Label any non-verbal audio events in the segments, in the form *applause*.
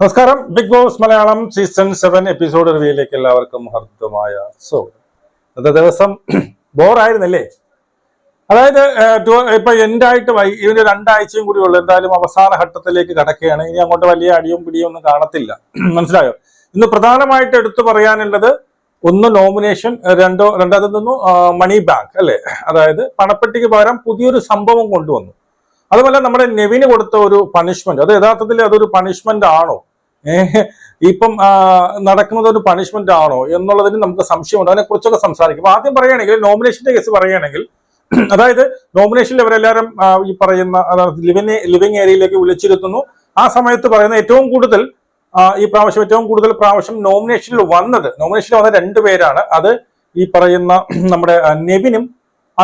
നമസ്കാരം. Bigg Boss Malayalam season seven episode റിവ്യൂയിലേക്ക് എല്ലാവർക്കും ഹർദ്ദമായ സ്വാഗതം. ഇന്നത്തെ ദിവസം *clears throat* ബോറായിരുന്നല്ലേ? അതായത് ഇപ്പൊ എൻഡായിട്ട് വൈ ഇതിന് രണ്ടാഴ്ചയും കൂടി ഉള്ളു. എന്തായാലും അവസാന ഘട്ടത്തിലേക്ക് കടക്കുകയാണ്. ഇനി അങ്ങോട്ട് വലിയ അടിയും പിടിയും ഒന്നും കാണത്തില്ല. *clears throat* മനസ്സിലായോ? ഇന്ന് പ്രധാനമായിട്ട് എടുത്തു പറയാനുള്ളത് ഒന്ന് നോമിനേഷൻ രണ്ടോ രണ്ടാമത് നിന്നു മണി ബാങ്ക് അല്ലെ? അതായത് പണപ്പെട്ടിക്ക് പകരം പുതിയൊരു സംഭവം കൊണ്ടുവന്നു. അതുപോലെ നമ്മുടെ നെവിന് കൊടുത്ത ഒരു പണിഷ്മെന്റ് അത് യഥാർത്ഥത്തിൽ അതൊരു പണിഷ്മെന്റ് ആണോ? ഏഹ് ഇപ്പം നടക്കുന്നത് ഒരു പണിഷ്മെന്റ് ആണോ എന്നുള്ളതിന് നമുക്ക് സംശയമുണ്ട്. അതിനെ കുറിച്ചൊക്കെ സംസാരിക്കും. ആദ്യം പറയുകയാണെങ്കിൽ നോമിനേഷന്റെ കേസ് പറയുകയാണെങ്കിൽ *clears throat* അതായത് നോമിനേഷനിൽ അവരെല്ലാവരും ഈ പറയുന്ന ലിവിങ് ലിവിങ് ഏരിയയിലേക്ക് വിളിച്ചിരുത്തുന്നു. ആ സമയത്ത് പറയുന്ന ഏറ്റവും കൂടുതൽ ഈ പ്രാവശ്യം ഏറ്റവും കൂടുതൽ പ്രാവശ്യം നോമിനേഷനിൽ വന്നത് നോമിനേഷനിൽ വന്ന രണ്ടു പേരാണ്. അത് ഈ പറയുന്ന *clears throat* നമ്മുടെ നെവിനും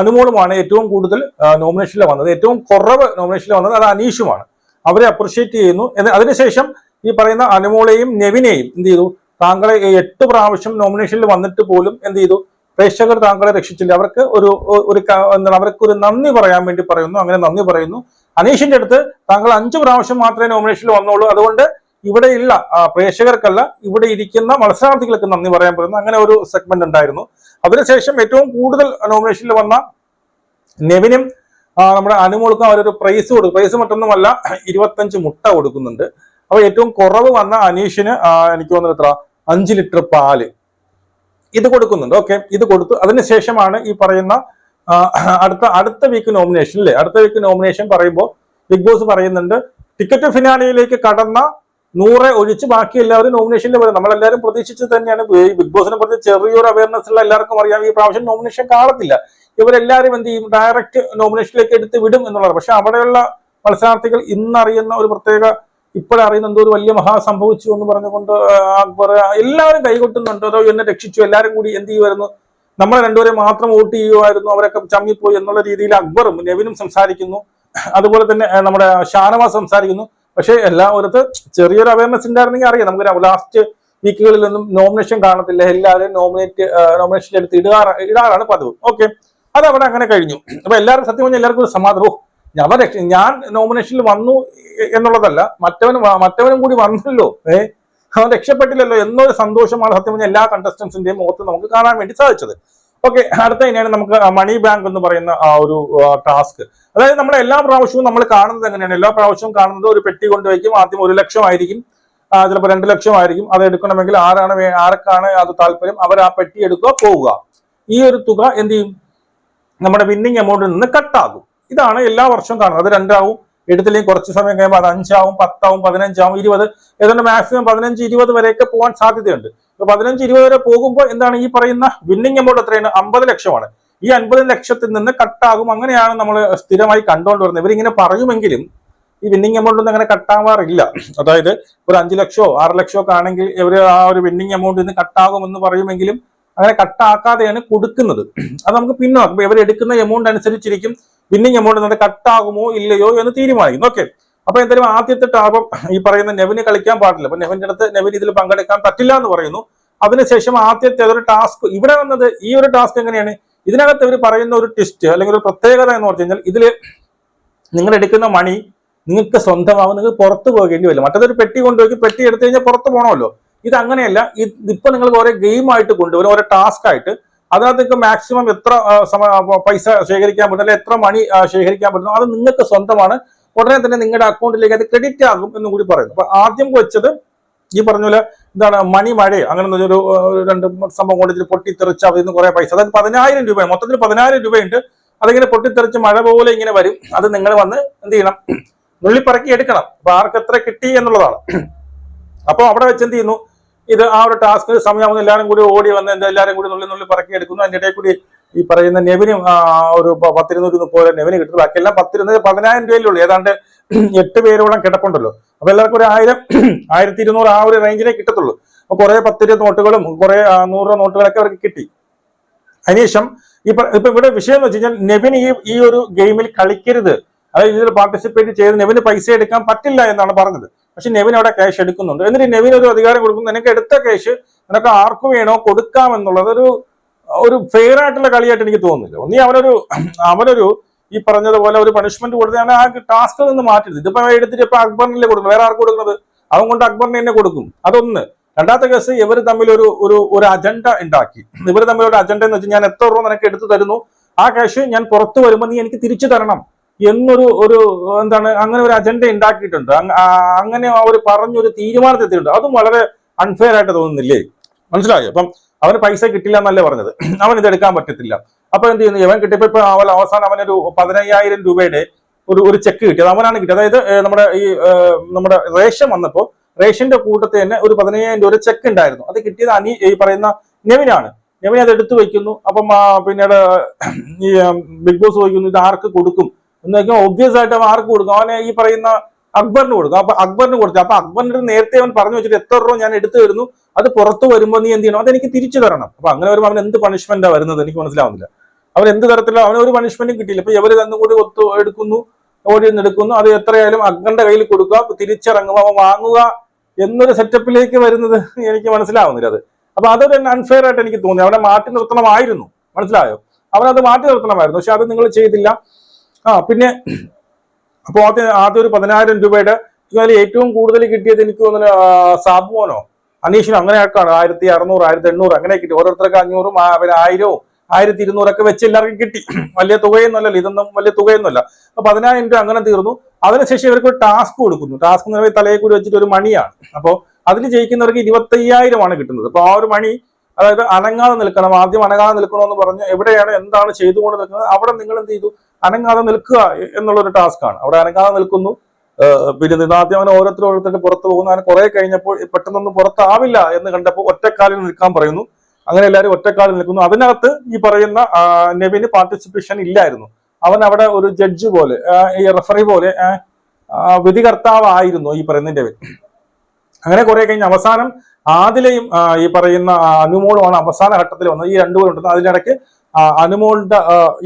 അനുമോളുമാണ് ഏറ്റവും കൂടുതൽ നോമിനേഷനിൽ വന്നത്. ഏറ്റവും കുറവ് നോമിനേഷനിൽ വന്നത് അത് അനീഷുമാണ്. അവരെ അപ്രിഷിയേറ്റ് ചെയ്യുന്നു. അതിനുശേഷം ഈ പറയുന്ന അനുമോളെയും നെവിനെയും എന്ത് ചെയ്തു? താങ്കളെ എട്ട് പ്രാവശ്യം നോമിനേഷനിൽ വന്നിട്ട് പോലും എന്ത് ചെയ്തു? പ്രേക്ഷകർ താങ്കളെ രക്ഷിച്ചില്ല. അവർക്ക് ഒരു ഒരു എന്താണ് അവർക്ക് ഒരു നന്ദി പറയാൻ വേണ്ടി പറയുന്നു. അങ്ങനെ നന്ദി പറയുന്നു. അനീഷിന്റെ അടുത്ത് താങ്കൾ അഞ്ചു പ്രാവശ്യം മാത്രമേ നോമിനേഷനിൽ വന്നുള്ളൂ. അതുകൊണ്ട് ഇവിടെയുള്ള പ്രേക്ഷകർക്കല്ല. ഇവിടെ ഇരിക്കുന്ന മത്സരാർത്ഥികൾക്ക് നന്ദി പറയാൻ പറ്റുന്ന. അങ്ങനെ ഒരു സെഗ്മെന്റ് ഉണ്ടായിരുന്നു. അതിനുശേഷം ഏറ്റവും കൂടുതൽ നോമിനേഷനിൽ വന്ന നെവിനും നമ്മുടെ അനുമോൾക്കും അവരൊരു പ്രൈസ് കൊടുക്കും പ്രൈസ് മറ്റൊന്നുമല്ല ഇരുപത്തഞ്ച് മുട്ട കൊടുക്കുന്നുണ്ട്. അപ്പൊ ഏറ്റവും കുറവ് വന്ന അനീഷിന് എനിക്ക് തോന്നുന്നത് എത്ര? അഞ്ച് ലിറ്റർ പാൽ. ഇത് കൊടുക്കുന്നുണ്ട്. ഓക്കെ. ഇത് കൊടുത്തു. അതിനുശേഷമാണ് ഈ പറയുന്ന അടുത്ത അടുത്ത വീക്ക് നോമിനേഷൻ അല്ലേ അടുത്ത വീക്ക് നോമിനേഷൻ പറയുമ്പോൾ ബിഗ് ബോസ് പറയുന്നുണ്ട് ടിക്കറ്റ് ഫിനാലിയിലേക്ക് കടന്ന നൂറെ ഒഴിച്ച് ബാക്കി എല്ലാവരും നോമിനേഷനിൽ വരും. നമ്മളെല്ലാവരും പ്രതീക്ഷിച്ച് തന്നെയാണ്. ബിഗ് ബോസിനെ പറ്റി ചെറിയൊരു അവയർനെസ് ഉള്ള എല്ലാവർക്കും അറിയാം. ഈ പ്രാവശ്യം നോമിനേഷൻ കാണത്തില്ല. ഇവരെല്ലാവരും എന്ത് ചെയ്യും? ഡയറക്റ്റ് നോമിനേഷനിലേക്ക് എടുത്ത് വിടും എന്നുള്ളത് പക്ഷെ അവിടെയുള്ള മത്സരാർത്ഥികൾ ഇന്നറിയുന്ന ഒരു പ്രത്യേക ഇപ്പോഴറിയുന്ന എന്തോ ഒരു വലിയ മഹാസംഭവിച്ചു എന്ന് പറഞ്ഞുകൊണ്ട് അക്ബർ എല്ലാവരും കൈകൊട്ടുന്നുണ്ട്. അതോ എന്നെ രക്ഷിച്ചു? എല്ലാവരും കൂടി എന്ത് ചെയ്യുമായിരുന്നു? നമ്മളെ രണ്ടുപേരെ മാത്രം വോട്ട് ചെയ്യുമായിരുന്നു. അവരൊക്കെ ചമ്മിപ്പോയി എന്നുള്ള രീതിയിൽ അക്ബറും നെവിനും സംസാരിക്കുന്നു. അതുപോലെ തന്നെ നമ്മുടെ ഷാനവാസ് സംസാരിക്കുന്നു. പക്ഷേ എല്ലാ ഒരിടത്ത് ചെറിയൊരു അവയർനെസ് ഉണ്ടായിരുന്നെങ്കിൽ അറിയാം. നമുക്ക് ലാസ്റ്റ് വീക്കുകളിലൊന്നും നോമിനേഷൻ കാണത്തില്ല. എല്ലാവരും നോമിനേറ്റ് നോമിനേഷൻ എടുത്ത് ഇടാറ ഇടാറാണ് പതിവ്. ഓക്കെ അത് അവിടെ അങ്ങനെ കഴിഞ്ഞു. അപ്പൊ എല്ലാവരും സത്യം പറഞ്ഞാൽ എല്ലാവർക്കും ഒരു സമാധാനം. ഓ ഞാൻ രക്ഷ ഞാൻ നോമിനേഷനിൽ വന്നു എന്നുള്ളതല്ല മറ്റവനും മറ്റവനും കൂടി വന്നല്ലോ. ഏ അവൻ രക്ഷപ്പെട്ടില്ലല്ലോ എന്നൊരു സന്തോഷമാണ് സത്യം പറഞ്ഞാൽ എല്ലാ കണ്ടസ്റ്റൻസിന്റെയും മുഖത്ത് നമുക്ക് കാണാൻ വേണ്ടി സാധിച്ചത്. ഓക്കെ അടുത്ത തന്നെയാണ് നമുക്ക് മണി ബാങ്ക് എന്ന് പറയുന്ന ആ ഒരു ടാസ്ക് അതായത് നമ്മൾ എല്ലാ പ്രാവശ്യവും നമ്മൾ കാണുന്നത് എങ്ങനെയാണ്? എല്ലാ പ്രാവശ്യവും കാണുന്നത് ഒരു പെട്ടി കൊണ്ടുവയ്ക്കും ആദ്യം ഒരു ലക്ഷം ആയിരിക്കും. ചിലപ്പോൾ രണ്ട് ലക്ഷം ആയിരിക്കും. അത് എടുക്കണമെങ്കിൽ ആരാണ് ആർക്കാണ് അത് താല്പര്യം? അവർ ആ പെട്ടി എടുക്കുക പോവുക. ഈ ഒരു തുക എന്ത് ചെയ്യും? നമ്മുടെ വിന്നിങ് എമൗണ്ടിൽ നിന്ന് കട്ടാകും ഇതാണ് എല്ലാ വർഷവും കാണുന്നത്. അത് രണ്ടാവും എടുത്തില്ലെങ്കിൽ കുറച്ച് സമയം കഴിയുമ്പോൾ അത് അഞ്ചാവും പത്താവും പതിനഞ്ചാവും ഇരുപത് ഏതാണ്ട് മാക്സിമം പതിനഞ്ച് ഇരുപത് വരെയൊക്കെ പോകാൻ സാധ്യതയുണ്ട്. ഇപ്പൊ പതിനഞ്ച് ഇരുപത് വരെ പോകുമ്പോൾ എന്താണ് ഈ പറയുന്ന വിന്നിങ് എമൗണ്ട് എത്രയാണ്? അമ്പത് ലക്ഷമാണ്. ഈ അൻപത് ലക്ഷത്തിൽ നിന്ന് കട്ടാകും അങ്ങനെയാണ് നമ്മൾ സ്ഥിരമായി കണ്ടുകൊണ്ട് വരുന്നത് ഇവരിങ്ങനെ പറയുമെങ്കിലും ഈ വിന്നിങ് എമൗണ്ട് ഒന്നും അങ്ങനെ കട്ടാവാറില്ല അതായത് ഒരു അഞ്ച് ലക്ഷമോ ആറ് ലക്ഷമോ ഒക്കെ ആണെങ്കിൽ ഇവർ ആ ഒരു വിന്നിങ് എമൗണ്ട് നിന്ന് കട്ടാകുമെന്ന് പറയുമെങ്കിലും അങ്ങനെ കട്ടാക്കാതെയാണ് കൊടുക്കുന്നത്. അത് നമുക്ക് പിന്നോക്കാം ഇവർ എടുക്കുന്ന എമൗണ്ട് അനുസരിച്ചിരിക്കും. പിന്നിങ് എമൗണ്ട് എന്നത് കട്ടാകുമോ ഇല്ലയോ എന്ന് തീരുമാനിക്കുന്നു. ഓക്കെ അപ്പൊ എന്തായാലും ആദ്യത്തെ ടാപം ഈ പറയുന്ന നെവിന് കളിക്കാൻ പാടില്ല. അപ്പൊ നെവിന്റെ അടുത്ത് നെവിന് ഇതിൽ പങ്കെടുക്കാൻ പറ്റില്ല എന്ന് പറയുന്നു. അതിനുശേഷം ആദ്യത്തെ ഒരു ടാസ്ക് ഇവിടെ വന്നത് ഈ ഒരു ടാസ്ക് എങ്ങനെയാണ്? ഇതിനകത്ത് ഇവർ പറയുന്ന ഒരു ട്വിസ്റ്റ് അല്ലെങ്കിൽ ഒരു പ്രത്യേകത എന്ന് പറഞ്ഞു കഴിഞ്ഞാൽ ഇതിൽ നിങ്ങൾ എടുക്കുന്ന മണി നിങ്ങൾക്ക് സ്വന്തമാവും. നിങ്ങൾക്ക് പുറത്ത് പോകേണ്ടി വരില്ല. മറ്റേതൊരു പെട്ടി കൊണ്ടുപോയി പെട്ടി എടുത്തു കഴിഞ്ഞാൽ പുറത്ത് പോകണമല്ലോ ഇത് അങ്ങനെയല്ല ഇതിപ്പോ നിങ്ങൾ ഓരോ ഗെയിം ആയിട്ട് കൊണ്ടുവരും ഓരോ ടാസ്ക് ആയിട്ട്. അതിനകത്ത് നിങ്ങൾക്ക് മാക്സിമം എത്ര പൈസ ശേഖരിക്കാൻ പറ്റും അല്ലെങ്കിൽ എത്ര മണി ശേഖരിക്കാൻ പറ്റുന്നു അത് നിങ്ങൾക്ക് സ്വന്തമാണ്. ഉടനെ തന്നെ നിങ്ങളുടെ അക്കൗണ്ടിലേക്ക് അത് ക്രെഡിറ്റ് ആകും എന്ന് കൂടി പറയുന്നു അപ്പൊ ആദ്യം വെച്ചത് ഈ പറഞ്ഞ പോലെ എന്താണ് മണി മഴ അങ്ങനെ ഒരു രണ്ട് സംഭവം കൊണ്ട് ഇതിൽ പൊട്ടിത്തെറിച്ച് അതിൽ നിന്ന് കുറെ പൈസ അതായത് പതിനായിരം രൂപ മൊത്തത്തിൽ പതിനായിരം രൂപയുണ്ട്. അതിങ്ങനെ പൊട്ടിത്തെറിച്ച് മഴ പോലെ ഇങ്ങനെ വരും. അത് നിങ്ങൾ വന്ന് എന്ത് ചെയ്യണം നുള്ളിപ്പറക്കി എടുക്കണം. അപ്പൊ ആർക്ക് എത്ര കിട്ടി എന്നുള്ളതാണ്. അപ്പൊ അവിടെ വെച്ച് എന്ത് ചെയ്യുന്നു ഇത് ആ ഒരു ടാസ്ക് സമയമാകുന്ന എല്ലാവരും കൂടി ഓടി വന്ന് എന്താ എല്ലാവരും കൂടി നുള്ളി നുള്ളി പറക്കി എടുക്കുന്നു. അതിന്റെ ഇടയിൽ കൂടി ഈ പറയുന്ന നെവിനും ഒരു പത്തിരുന്നൂറ്റി മുപ്പത് നെവിന് കിട്ടുന്നു. ബാക്കിയെല്ലാം പത്തിരുന്ന് പതിനായിരം രൂപയിലേ ഉള്ളൂ. ഏതാണ്ട് എട്ട് പേരോളം കിടപ്പുണ്ടല്ലോ. അപ്പൊ എല്ലാവർക്കും ഒരു ആയിരം *clears throat* ആയിരത്തി ഇരുന്നൂറ് ആ ഒരു റേഞ്ചിനെ കിട്ടത്തുള്ളൂ. അപ്പൊ കുറെ പത്ത് രൂപ നോട്ടുകളും കുറെ നൂറ് രൂപ നോട്ടുകളൊക്കെ അവർക്ക് കിട്ടി. അതിനുശേഷം ഇപ്പൊ ഇപ്പൊ ഇവിടെ വിഷയം എന്ന് വെച്ച് കഴിഞ്ഞാൽ നെവിൻ ഈ ഈ ഒരു ഗെയിമിൽ കളിക്കരുത്. അതായത് ഇതിൽ പാർട്ടിസിപ്പേറ്റ് ചെയ്ത് നെവിന് പൈസ എടുക്കാൻ പറ്റില്ല എന്നാണ് പറഞ്ഞത്. പക്ഷെ നെവിൻ അവിടെ ക്യാഷ് എടുക്കുന്നുണ്ട്. എന്നിട്ട് നെവിൻ ഒരു അധികാരം കൊടുക്കുന്നു നിനക്ക് എടുത്ത ക്യാഷ് നിനക്ക് ആർക്കും വേണോ കൊടുക്കാം എന്നുള്ളത് ഒരു ഒരു ഫെയർ ആയിട്ടുള്ള കളിയായിട്ട് എനിക്ക് തോന്നുന്നില്ല. ഒന്നീ അവനൊരു അവനൊരു ഈ പറഞ്ഞതുപോലെ ഒരു പണിഷ്മെന്റ് കൊടുത്താണ് ആ ടാസ്കിൽ നിന്ന് മാറ്റരുത്. ഇതിപ്പോ എടുത്തിട്ട് ഇപ്പൊ അക്ബറിനല്ലേ കൊടുക്കുന്നത്? വേറെ ആർക്ക് കൊടുക്കുന്നത്? അവൻ കൊണ്ട് അക്ബറിനെ തന്നെ കൊടുക്കും. അതൊന്ന്. രണ്ടാമത്തെ കേസ് ഇവർ തമ്മിൽ ഒരു ഒരു ഒരു അജണ്ട ഉണ്ടാക്കി. ഇവർ തമ്മിൽ ഒരു അജണ്ട എന്ന് വെച്ചാൽ ഞാൻ എത്ര രൂപ നിനക്ക് എടുത്തു തരുന്നു? ആ ക്യാഷ് ഞാൻ പുറത്തു വരുമ്പോൾ നീ എനിക്ക് തിരിച്ചു തരണം. എന്നൊരു ഒരു എന്താണ് അങ്ങനെ ഒരു അജണ്ട ഉണ്ടാക്കിയിട്ടുണ്ട്. അങ്ങനെ അവർ പറഞ്ഞൊരു തീരുമാനത്തെത്തിയിട്ടുണ്ട് അതും വളരെ അൺഫെയർ ആയിട്ട് തോന്നുന്നില്ലേ? മനസ്സിലായോ? അപ്പം അവന് പൈസ കിട്ടില്ല എന്നല്ലേ പറഞ്ഞത്. *clears throat* അവൻ ഇത് എടുക്കാൻ പറ്റത്തില്ല. അപ്പൊ എന്ത് ചെയ്യുന്നു? ഇവൻ കിട്ടിയപ്പോ ഇപ്പൊ അവൻ അവസാനം അവനൊരു പതിനയ്യായിരം രൂപയുടെ ഒരു ഒരു ചെക്ക് കിട്ടിയത് അവനാണ് കിട്ടിയത്. അതായത് നമ്മുടെ ഈ നമ്മുടെ റേഷൻ വന്നപ്പോ റേഷന്റെ കൂട്ടത്തിൽ തന്നെ ഒരു പതിനയ്യായിരം രൂപ ചെക്ക് ഉണ്ടായിരുന്നു. അത് കിട്ടിയത് അനി ഈ പറയുന്ന നെവിനാണ്. നെവിൻ അത് എടുത്തു വയ്ക്കുന്നു. അപ്പം പിന്നീട് ഈ ബിഗ് ബോസ് ചോദിക്കുന്നു ഇത് ആർക്ക് കൊടുക്കും? എന്ന് വെച്ചാൽ ഒബ്വിയസ് ആയിട്ട് അവൻ ആർക്ക് കൊടുക്കും? അവനെ ഈ പറയുന്ന അക്ബറിന് കൊടുക്കും. അപ്പൊ അക്ബറിന് കൊടുത്തു. അപ്പൊ അക്ബറിന്റെ നേരത്തെ അവൻ പറഞ്ഞു വെച്ചിട്ട് എത്ര രൂപ ഞാൻ എടുത്തു തരുന്നു? അത് പുറത്തു വരുമ്പോൾ നീ എന്ത് ചെയ്യണം? അതെനിക്ക് തിരിച്ചു തരണം. അപ്പൊ അങ്ങനെ വരുമ്പോൾ അവൻ എന്ത് പണിഷ്മെന്റാ വരുന്നത് എനിക്ക് മനസ്സിലാവുന്നില്ല. അവൻ എന്ത് തരത്തിലുള്ള അവന് ഒരു പണിഷ്മെന്റും കിട്ടിയില്ല. ഇപ്പൊ ഇവർ തന്നും കൂടി ഒത്തു എടുക്കുന്നു ഓടി എടുക്കുന്നു. അത് എത്രയായാലും അക്ബറിന്റെ കയ്യിൽ കൊടുക്കുക. തിരിച്ചിറങ്ങുക അവൻ വാങ്ങുക എന്നൊരു സെറ്റപ്പിലേക്ക് വരുന്നത് എനിക്ക് മനസ്സിലാവുന്നില്ല അത്. അപ്പൊ അതൊരു അൺഫെയർ ആയിട്ട് എനിക്ക് തോന്നി. അവനെ മാറ്റി നിർത്തണമായിരുന്നു. മനസ്സിലായോ? അവനത് മാറ്റി നിർത്തണമായിരുന്നു. പക്ഷെ അത് നിങ്ങൾ ചെയ്തില്ല. ആ പിന്നെ അപ്പോൾ ആദ്യം ആദ്യം ഒരു പതിനായിരം രൂപയുടെ ഏറ്റവും കൂടുതൽ കിട്ടിയത് എനിക്ക് തോന്നുന്നു ആ, സാബുമോനോ? അനീഷിനോ? അങ്ങനെയൊക്കെയാണ്. ആയിരത്തി അറുന്നൂറ് ആയിരത്തി എണ്ണൂറ് അങ്ങനെ കിട്ടി. ഓരോരുത്തർക്ക് അഞ്ഞൂറും പിന്നെ ആയിരവും ആയിരത്തി ഇരുന്നൂറൊക്കെ വെച്ച് എല്ലാവർക്കും കിട്ടി. വലിയ തുകയൊന്നുമല്ലല്ലോ ഇതൊന്നും വലിയ തുകയൊന്നുമല്ല. അപ്പൊ പതിനായിരം രൂപ അങ്ങനെ തീർന്നു. അതിനുശേഷം ഇവർക്ക് ഒരു ടാസ്ക് കൊടുക്കുന്നു. ടാസ്ക് എന്ന് പറയുന്നത് തലയെ കൂടി വെച്ചിട്ട് ഒരു മണിയാണ്. അപ്പോൾ അതിൽ ജയിക്കുന്നവർക്ക് ഇരുപത്തയ്യായിരമാണ് കിട്ടുന്നത്. അപ്പൊ ആ ഒരു മണി അതായത് അനങ്ങാതെ നിൽക്കണം ആദ്യം അനങ്ങാതെ നിൽക്കണമെന്ന് പറഞ്ഞ് എവിടെയാണ് എന്താണ് ചെയ്തുകൊണ്ട് നിൽക്കുന്നത് അവിടെ നിങ്ങൾ എന്ത് ചെയ്തു? അനങ്ങാതെ നിൽക്കുക എന്നുള്ളൊരു ടാസ്ക്കാണ്. അവിടെ അനങ്ങാതെ നിൽക്കുന്നു. പിന്നെ നിന്നാദ്യം അവനെ അവൻ ഓരോരുത്തർ ഓരോരുത്തർ പുറത്ത് പോകുന്നു. അങ്ങനെ കുറെ കഴിഞ്ഞപ്പോൾ പെട്ടെന്നൊന്നും പുറത്താവില്ല എന്ന് കണ്ടപ്പോൾ ഒറ്റക്കാലിൽ നിൽക്കാൻ പറയുന്നു. അങ്ങനെ എല്ലാവരും ഒറ്റക്കാലിൽ നിൽക്കുന്നു. അതിനകത്ത് ഈ പറയുന്ന നെവിന് പാർട്ടിസിപ്പേഷൻ ഇല്ലായിരുന്നു. അവൻ അവിടെ ഒരു ജഡ്ജ് പോലെ ഈ റെഫറി പോലെ വിധികർത്താവായിരുന്നു ഈ പറയുന്ന നെവിൻ. അങ്ങനെ കുറെ കഴിഞ്ഞ് അവസാനം ആദിലയും ഈ പറയുന്ന അനുമോളുമാണ് അവസാന ഘട്ടത്തിൽ വന്നത്. ഈ രണ്ടുപേരുണ്ടെന്ന് അതിനിടയ്ക്ക് അനുമോളുടെ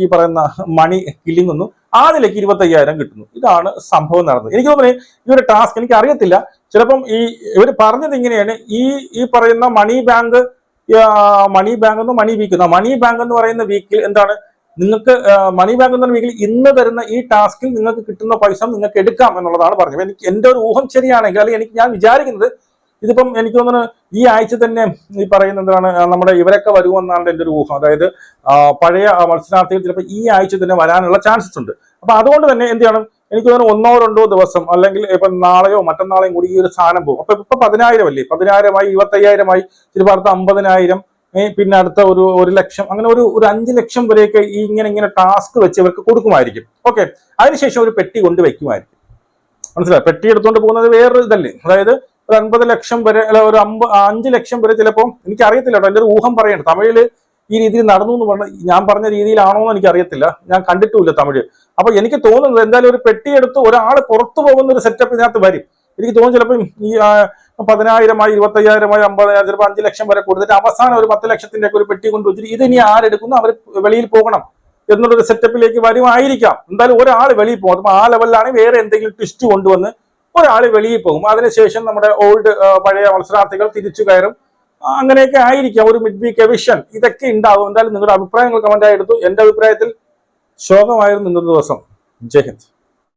ഈ പറയുന്ന മണി കില്ലിങ്ങുന്നു ഇരുപത്തി ഇരുപത്തയ്യായിരം കിട്ടുന്നു. ഇതാണ് സംഭവം നടന്നത്. എനിക്ക് തോന്നുന്നത് ഈ ഒരു ടാസ്ക് എനിക്ക് അറിയത്തില്ല. ചിലപ്പം ഈ ഇവർ പറഞ്ഞത് ഇങ്ങനെയാണ്. ഈ ഈ പറയുന്ന മണി ബാങ്ക് മണി ബാങ്ക് എന്ന് മണി വീക്ക് മണി ബാങ്ക് എന്ന് പറയുന്ന വീക്കിൽ എന്താണ്? നിങ്ങൾക്ക് മണി ബാങ്ക് എന്ന വീക്കിൽ ഇന്ന് തരുന്ന ഈ ടാസ്കിൽ നിങ്ങൾക്ക് കിട്ടുന്ന പൈസ നിങ്ങൾക്ക് എടുക്കാം എന്നുള്ളതാണ് പറഞ്ഞത്. എനിക്ക് എന്റെ ഒരു ഊഹം ശരിയാണെങ്കിൽ അല്ലെങ്കിൽ എനിക്ക് ഞാൻ വിചാരിക്കുന്നത് ഇതിപ്പം എനിക്ക് തോന്നുന്നു ഈ ആഴ്ച തന്നെ ഈ പറയുന്ന എന്താണ് നമ്മുടെ ഇവരൊക്കെ വരുമെന്നാണ് എന്റെ ഒരു ഊഹം. അതായത് പഴയ മത്സരാർത്ഥികൾ ചിലപ്പോൾ ഈ ആഴ്ച തന്നെ വരാനുള്ള ചാൻസസ് ഉണ്ട്. അപ്പൊ അതുകൊണ്ട് തന്നെ എന്ത് ചെയ്യണം? എനിക്ക് തോന്നുന്നു ഒന്നോ രണ്ടോ ദിവസം അല്ലെങ്കിൽ ഇപ്പൊ നാളെയോ മറ്റന്നാളെയും കൂടി ഈ ഒരു സാധനം പോകും. അപ്പൊ ഇപ്പൊ പതിനായിരം അല്ലേ പതിനായിരമായി ഇരുപത്തയ്യായിരമായി ചിലപ്പോൾ അടുത്ത അമ്പതിനായിരം പിന്നെ അടുത്ത ഒരു ഒരു ലക്ഷം അങ്ങനെ ഒരു ഒരു അഞ്ച് ലക്ഷം വരെയൊക്കെ ഈ ഇങ്ങനെ ഇങ്ങനെ ടാസ്ക് വെച്ച് ഇവർക്ക് കൊടുക്കുമായിരിക്കും. ഓക്കെ അതിനുശേഷം ഒരു പെട്ടി കൊണ്ട് വെക്കുമായിരിക്കും മനസ്സിലായി? പെട്ടി എടുത്തുകൊണ്ട് പോകുന്നത് വേറൊരു ഇതല്ലേ? അതായത് ഒരു അൻപത് ലക്ഷം വരെ അല്ല ഒരു അമ്പ അഞ്ച് ലക്ഷം വരെ ചിലപ്പോൾ എനിക്ക് അറിയത്തില്ല കേട്ടോ. എന്റെ ഒരു ഊഹം പറയണ്ട. തമിഴിൽ ഈ രീതിയിൽ നടന്നു എന്ന് പറഞ്ഞ ഞാൻ പറഞ്ഞ രീതിയിലാണോ എന്ന് എനിക്ക് അറിയത്തില്ല ഞാൻ കണ്ടിട്ടുമില്ല തമിഴ്. അപ്പൊ എനിക്ക് തോന്നുന്നത് എന്തായാലും ഒരു പെട്ടി എടുത്ത് ഒരാൾ പുറത്തു പോകുന്ന ഒരു സെറ്റപ്പ് ഇതിനകത്ത് വരും. എനിക്ക് തോന്നുന്നു ചിലപ്പോൾ ഈ പതിനായിരമായി ഇരുപത്തയ്യായിരമായി അമ്പതിനായിരം ചിലപ്പോൾ അഞ്ച് ലക്ഷം വരെ കൊടുത്തിട്ട് അവസാനം ഒരു പത്ത് ലക്ഷത്തിന്റെ ഒക്കെ ഒരു പെട്ടി കൊണ്ട് വെച്ചിട്ട് ഇത് ഇനി ആരെടുക്കുന്നു അവർ വെളിയിൽ പോകണം എന്നുള്ളൊരു സെറ്റപ്പിലേക്ക് വരുമായിരിക്കാം. എന്തായാലും ഒരാൾ വെളിയിൽ പോകും അപ്പൊ ആ ലെവലിലാണെങ്കിൽ വേറെ എന്തെങ്കിലും ട്വിസ്റ്റ് കൊണ്ടുവന്ന് ഒരാൾ വെളിയിൽ പോകും. അതിനുശേഷം നമ്മുടെ ഓൾഡ് പഴയ മത്സരാർത്ഥികൾ തിരിച്ചു കയറും. അങ്ങനെയൊക്കെ ആയിരിക്കാം. ഒരു മിഡ് വീക്ക് എവിഷൻ ഇതൊക്കെ ഉണ്ടാവും. എന്തായാലും നിങ്ങളുടെ അഭിപ്രായങ്ങൾ കമന്റ് ആയി എടുത്തു. എന്റെ അഭിപ്രായത്തിൽ ശോകമായിരുന്നു ഇന്നത്തെ ദിവസം. ജയ് ഹിന്ദ്.